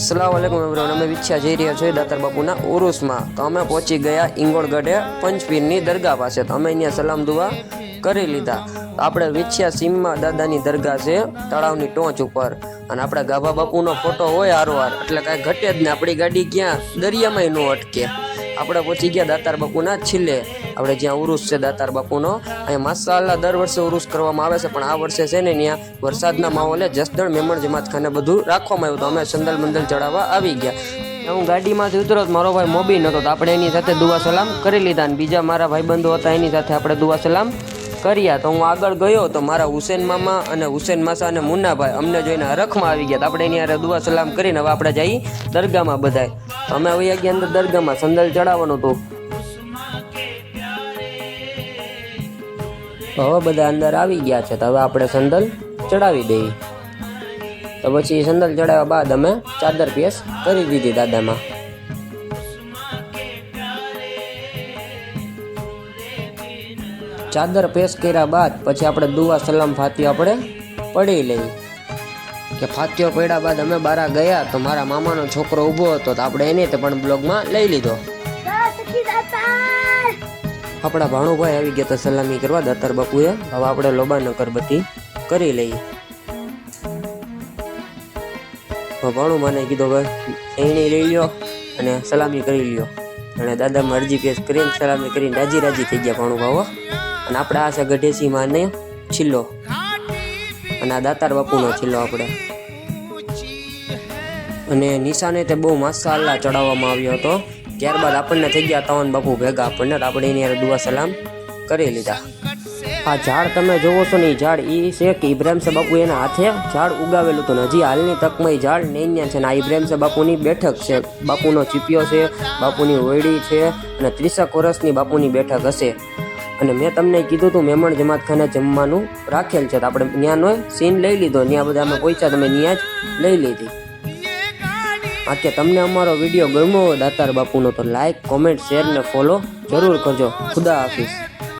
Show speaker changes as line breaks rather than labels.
અસલામ વાલેકુમ everyone અમે વિચ્છા જઈ રહ્યા છીએ દાતાર બાપુના ઉરુસમાં તો અમે પહોંચી ગયા ઇંગોળગઢે પંચપીરની દરગાહ પાસે. તો અમે અહીંયા સલામ દુઆ કરી લીધા. આપણે વિછ્યા સીમમાં દાદાની દરગાહ છે, તળાવની ટોચ ઉપર. અને આપણા ગાભા બાપુનો ફોટો હોય હારવાર એટલે કાંઈ ઘટે જ ને આપણી ગાડી ક્યાં દરિયામાંય ન અટકે. આપણે પહોંચી ગયા દાતાર બાપુના છિલ્લે. આપણે જ્યાં ઉરુસ છે દાતાર બાપુનો, અહીંયા માસાલા દર વર્ષે ઉરુસ કરવામાં આવે છે, પણ આ વર્ષે છે ને ત્યાં વરસાદના માહોલે જસદણ, મેમણ, જમાત ખાને બધું રાખવામાં આવ્યું તો અમે સંદલ મંદલ ચડાવવા આવી ગયા. હું ગાડીમાંથી ઉતરો મારો ભાઈ મોબી નહોતો તો આપણે એની સાથે દુઆ સલામ કરી લીધા અને બીજા મારા ભાઈબંધો હતા એની સાથે આપણે દુઆ સલામ કર્યા. તો હું આગળ ગયો તો મારા હુસેન મામા અને હુસેન માસા અને મુન્નાભાઈ અમને જોઈને હરખમાં આવી ગયા. આપણે એની હારે દુઆ સલામ કરીને હવે આપણે જઈ દરગાહમાં બધાય. અમે હવે ગયા અંદર દરગાહમાં સંદલ ચડાવવાનું હતું. હવે બધા અંદર આવી ગયા છે. તો હવે આપણે સંદલ ચડાવી દઈએ. તો પછી સંદલ ચડાવ્યા બાદ અમે ચાદર પીએસ કરી દીધી દાદામાં. ચાદર પેશ કર્યા બાદ પછી આપણે દુવા સલામ ફાતિયો આપણે પડી લઈ કે ફાતિયો પડ્યા બાદ અમે બારા ગયા તો મારા મામાનો છોકરો ઊભો હતો તો આપણે એને તે પણ બ્લોગમાં લઈ લીધો. આપણા ભાણુભાઈ આવી ગયા તો સલામી કરવા દાતાર બાપુએ. હવે આપણે લોબાન અગરબત્તી કરી લઈએ. ભાણું મને કીધું ભાઈ એણી લઈ લ્યો અને સલામી કરી લ્યો. અને દાદામાં અરજી પેશ કરીને સલામી કરીને રાજી રાજી થઈ ગયા ભાણુ ભાવો અને આપણે આ છે ગઢેસીમાં ને છિલ્લો. અને આ દાતાર બાપુનો છિલ્લો આપણે. અને નિશાને તે બહુ મસાલા ચડાવવામાં આવ્યો હતો. ત્યારબાદ આપણને થઈ ગયા તવન બાપુ ભેગા. આપણને આપણે એની યાર દુઆ સલામ કરી લીધા. આ ઝાડ તમે જોવો છો ને એ ઝાડ એ છે કે ઇબ્રાહિમ સાહેબ બાપુ એના હાથે ઝાડ ઉગાવેલું હતું હજી હાલની તકમાં એ ઝાડ નૈન્યા છે ને, આ ઇબ્રાહિમ સાહેબ બાપુની બેઠક છે. બાપુનો ચીપિયો છે, બાપુની ઓયડી છે અને ત્રીસેક વર્ષની બાપુની બેઠક હશે. અને મેં તમને કીધું હતું મેમણ જમાત ખાને જમવાનું રાખેલ છે. તો આપણે ત્યાંનો સીન લઈ લીધો. ત્યાં બધા અમે પહોંચ્યા તમે ત્યાં જ લઈ લીધી. આ કે તમને અમારો વીડિયો ગમ્યો હોય દાતાર બાપુનો, તો લાઈક કોમેન્ટ શેર ને ફોલો જરૂર કરજો. ખુદા હાફિઝ.